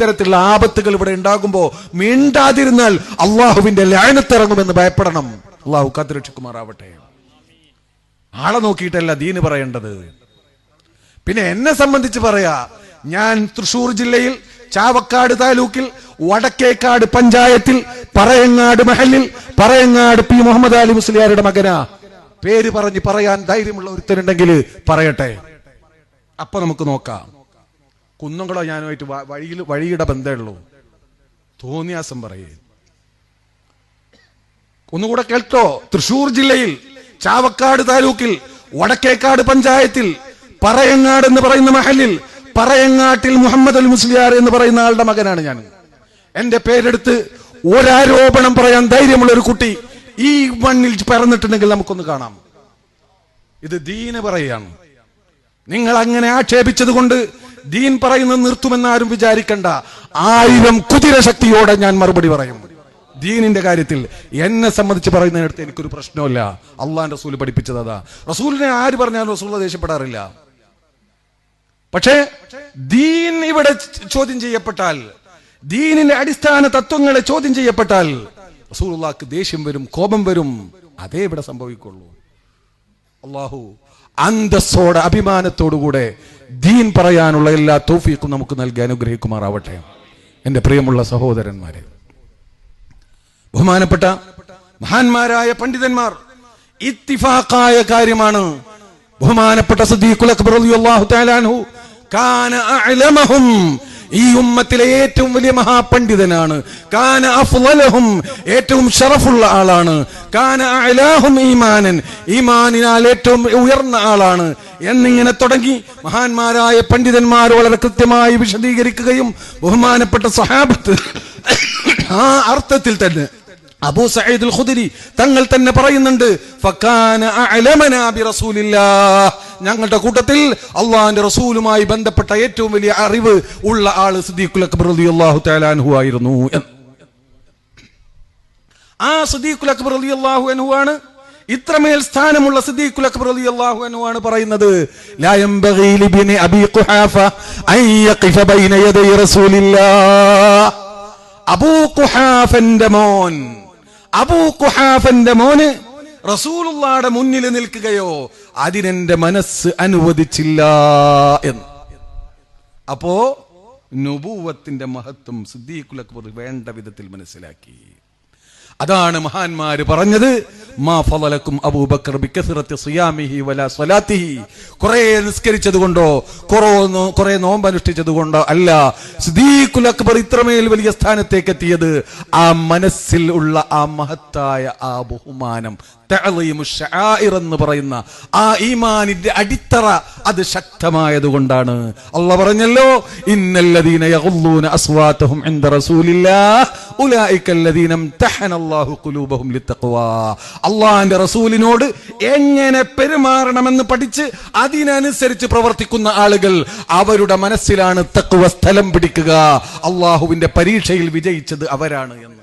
ഇത്തരത്തിലുള്ള ആപത്തുകൾ ഇവിടെ ഉണ്ടാകുമ്പോ മിണ്ടാതിരുന്നാൽ അള്ളാഹുവിന്റെ ലാനത്തിറങ്ങുമെന്ന് ഭയപ്പെടണം. അള്ളാഹു കാത്തിരക്ഷിക്കുമാറാവട്ടെ. ആളെ നോക്കിയിട്ടല്ല ദീന് പറയേണ്ടത്. പിന്നെ എന്നെ സംബന്ധിച്ച് പറയാ ഞാൻ തൃശൂർ ജില്ലയിൽ ചാവക്കാട് താലൂക്കിൽ വടക്കേക്കാട് പഞ്ചായത്തിൽ പറയങ്ങാട് മഹലിൽ പറയങ്ങാട് പി മുഹമ്മദ് അലി മുസ്ലിയാരുടെ മകനാ. പേര് പറഞ്ഞ് പറയാൻ ധൈര്യമുള്ള ഒരുത്തരുണ്ടെങ്കിൽ പറയട്ടെ. അപ്പൊ നമുക്ക് നോക്കാം. കുന്നംകുളം ഞാനുമായിട്ട് വഴിയിൽ വഴിയുടെ ബന്ധമുള്ളൂ തോന്നിയാസം പറയേ. ഒന്നുകൂടെ കേൾക്കോ തൃശൂർ ജില്ലയിൽ ചാവക്കാട് താലൂക്കിൽ വടക്കേക്കാട് പഞ്ചായത്തിൽ പറയങ്ങാട് എന്ന് പറയുന്ന മഹലിൽ പറയങ്ങാട്ടിൽ മുഹമ്മദ് അൽ മുസ്ലിയാർ എന്ന് പറയുന്ന ആളുടെ മകനാണ് ഞാൻ. എന്റെ പേരെടുത്ത് ഒരാരോപണം പറയാൻ ധൈര്യമുള്ള ഒരു കുട്ടി ഈ മണ്ണിൽ പിറന്നിട്ടുണ്ടെങ്കിൽ നമുക്കൊന്ന് കാണാം. ഇത് ദീന പറയാണ്. നിങ്ങൾ അങ്ങനെ ആക്ഷേപിച്ചത് കൊണ്ട് ദീൻ പറയുന്നത് നിർത്തുമെന്ന് ആരും വിചാരിക്കണ്ട. ആയിരം കുതിര ശക്തിയോടെ ഞാൻ മറുപടി പറയും. ദീനിന്റെ കാര്യത്തിൽ എന്നെ സംബന്ധിച്ച് പറയുന്നതിനടുത്ത് എനിക്കൊരു പ്രശ്നമില്ല അള്ളാൻ റസൂൽ പഠിപ്പിച്ചത് അതാ. റസൂലിനെ ആര് പറഞ്ഞാലും റസൂൽ ദേഷ്യപ്പെടാറില്ല. പക്ഷേ ദീൻ ഇവിടെ ചോദ്യം ചെയ്യപ്പെട്ടാൽ ദീനിന്റെ അടിസ്ഥാന തത്വങ്ങളെ ചോദ്യം ചെയ്യപ്പെട്ടാൽ റസൂലുള്ളാക്ക് ദേഷ്യം വരും കോപം വരും. അതേ ഇവിടെ സംഭവിക്കുള്ളൂ. അള്ളാഹു അന്തസ്സോടെ അഭിമാനത്തോടുകൂടെ ദീൻ പറയാനുള്ള എല്ലാ തോഫീക്കും നമുക്ക് നൽകി അനുഗ്രഹിക്കുമാറാവട്ടെ. എന്റെ പ്രിയമുള്ള സഹോദരന്മാരെ ബഹുമാനപ്പെട്ട മഹാന്മാരായ പണ്ഡിതന്മാർ ഇത്തിഫാക്കായ കാര്യമാണ്. ബഹുമാനപ്പെട്ട സദീഖുൽ അക്ബർ റളിയല്ലാഹു കാന ഈ ഉമ്മത്തിലെ ഏറ്റവും വലിയ മഹാപണ്ഡിതനാണ്. കാന അഫ്ളലഹും ഏറ്റവും ഷറഫുള്ള ആളാണ്. കാന അലാഹും ഈമാനൻ. ഈമാനിനാൽ ഏറ്റവും ഉയർന്ന ആളാണ്. എന്നിങ്ങനെ തുടങ്ങി മഹാന്മാരായ പണ്ഡിതന്മാർ വളരെ കൃത്യമായി വിശദീകരിക്കുകയും ബഹുമാനപ്പെട്ട സഹാബത്ത് ആ അർത്ഥത്തിൽ തന്നെ അബൂ സഈദ് ഖുദരി തങ്ങൾ തന്നെ പറയുന്നുണ്ട് ഞങ്ങളുടെ കൂട്ടത്തിൽ അള്ളാഹിന്റെ റസൂലുമായി ബന്ധപ്പെട്ട ഏറ്റവും വലിയ അറിവ് ഉള്ള ആൾ സിദ്ദീഖുൽ അക്ബർ റളിയല്ലാഹു തആല അൻഹു ആയിരുന്നു. ആ സിദ്ദീഖുൽ അക്ബർ റളിയല്ലാഹു അൻഹു ആണ്. ഇത്രമേൽ സ്ഥാനമുള്ള സിദ്ദീഖുൽ അക്ബർ റളിയല്ലാഹു അൻഹു ആണ് പറയുന്നത് അബൂ ഖുഹാഫന്റെ മോൻ അബൂ കുഹാഫന്റെ മോന് റസൂലുള്ളാടെ മുന്നിൽ നിൽക്കുകയോ അതിനെന്റെ മനസ്സ് അനുവദിച്ചില്ല എന്ന്. അപ്പോ നുപൂവത്തിന്റെ മഹത്വം സിദ്ദീഖുൽ അക്ബർ വേണ്ട വിധത്തിൽ മനസ്സിലാക്കി. അതാണ് മഹാന്മാര് പറഞ്ഞത്. മാ ഫലക്കും അബൂബക്കർ സിയാമിഹി വലാ സ്വലാത്തിഹി കുറെ നിസ്കരിച്ചത് കൊണ്ടോ കുറോ കുറെ കൊണ്ടോ അല്ല സിദ്ദീഖുൽ അക്ബർ ഇത്രമേൽ വലിയ സ്ഥാനത്തേക്ക് എത്തിയത് ആ മനസ്സിൽ ഉള്ള ആ മഹത്തായ ആ ബഹുമാനം. എന്ന് പറയുന്ന ആ ഈമാനിന്റെ അടിത്തറ അത് ശക്തമായത് കൊണ്ടാണ് അള്ള പറഞ്ഞല്ലോ ഇന്നല്ലദീന അള്ളാഹിന്റെ റസൂലിനോട് എങ്ങനെ പെരുമാറണമെന്ന് പഠിച്ച് അതിനനുസരിച്ച് പ്രവർത്തിക്കുന്ന ആളുകൾ അവരുടെ മനസ്സിലാണ് തക്കുവ സ്ഥലം പിടിക്കുക. അള്ളാഹുവിന്റെ പരീക്ഷയിൽ വിജയിച്ചത് അവരാണ് എന്ന്.